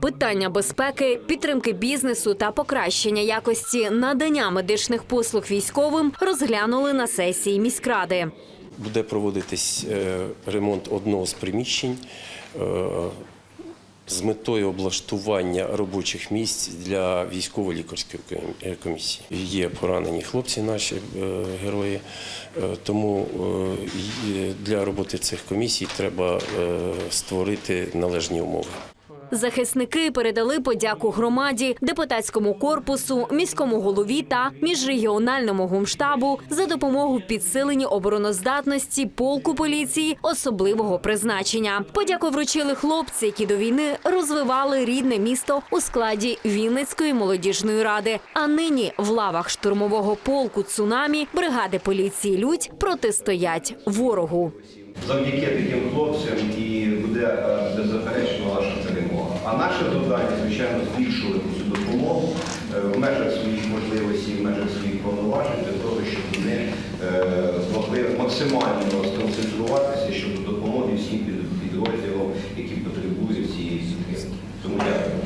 Питання безпеки, підтримки бізнесу та покращення якості надання медичних послуг військовим розглянули на сесії міськради. Буде проводитись е, ремонт одного з приміщень е, з метою облаштування робочих місць для військово-лікарської е, комісії. Є поранені хлопці, наші герої, тому для роботи цих комісій треба створити належні умови. Захисники передали подяку громаді, депутатському корпусу, міському голові та міжрегіональному гумштабу за допомогу в обороноздатності полку поліції особливого призначення. Подяку вручили хлопці, які до війни розвивали рідне місто у складі Вінницької молодіжної ради. А нині в лавах штурмового полку цунамі бригади поліції Людь протистоять ворогу. Завдяки таким хлопцям і буде е, беззаперечно наша перемога. А наше завдання, звичайно, збільшувати цю допомогу е, в межах своїх можливостей, в межах своїх повноважень для того, щоб вони е, змогли максимально сконцентруватися щодо допомоги всім підрозділам, які потребують цієї підтримки. Тому дякую.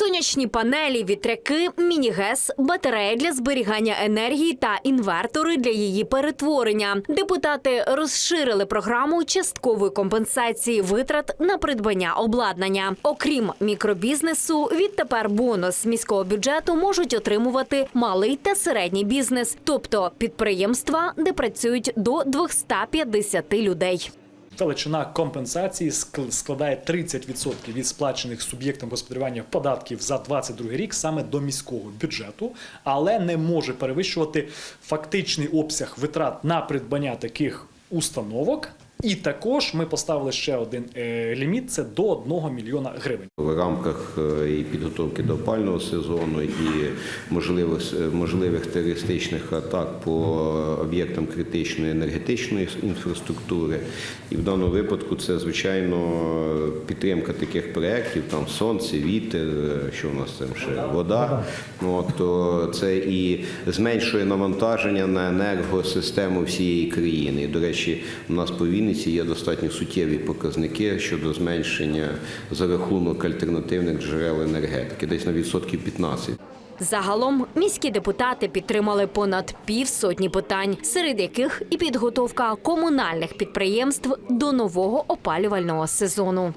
Сонячні панелі, вітряки, міні-гес, батареї для зберігання енергії та інвертори для її перетворення. Депутати розширили програму часткової компенсації витрат на придбання обладнання. Окрім мікробізнесу, відтепер бонус міського бюджету можуть отримувати малий та середній бізнес, тобто підприємства, де працюють до 250 людей. Величина компенсації ск- складає 30% від сплачених суб'єктам господарювання податків за 2022 рік саме до міського бюджету, але не може перевищувати фактичний обсяг витрат на придбання таких установок. І також ми поставили ще один е, ліміт це до 1 мільйона гривень. В рамках е, і підготовки до опального сезону, і можливих, е, можливих терористичних атак по об'єктам критичної енергетичної інфраструктури. І в даному випадку це, звичайно, підтримка таких проєктів, там сонце, вітер, е, що у нас там ще вода. От, то це і зменшує навантаження на енергосистему всієї країни. І, до речі, у нас по Вінниці є достатньо суттєві показники щодо зменшення за рахунок альтернативних джерел енергетики, десь на відсотків 15. Загалом міські депутати підтримали понад півсотні питань, серед яких і підготовка комунальних підприємств до нового опалювального сезону.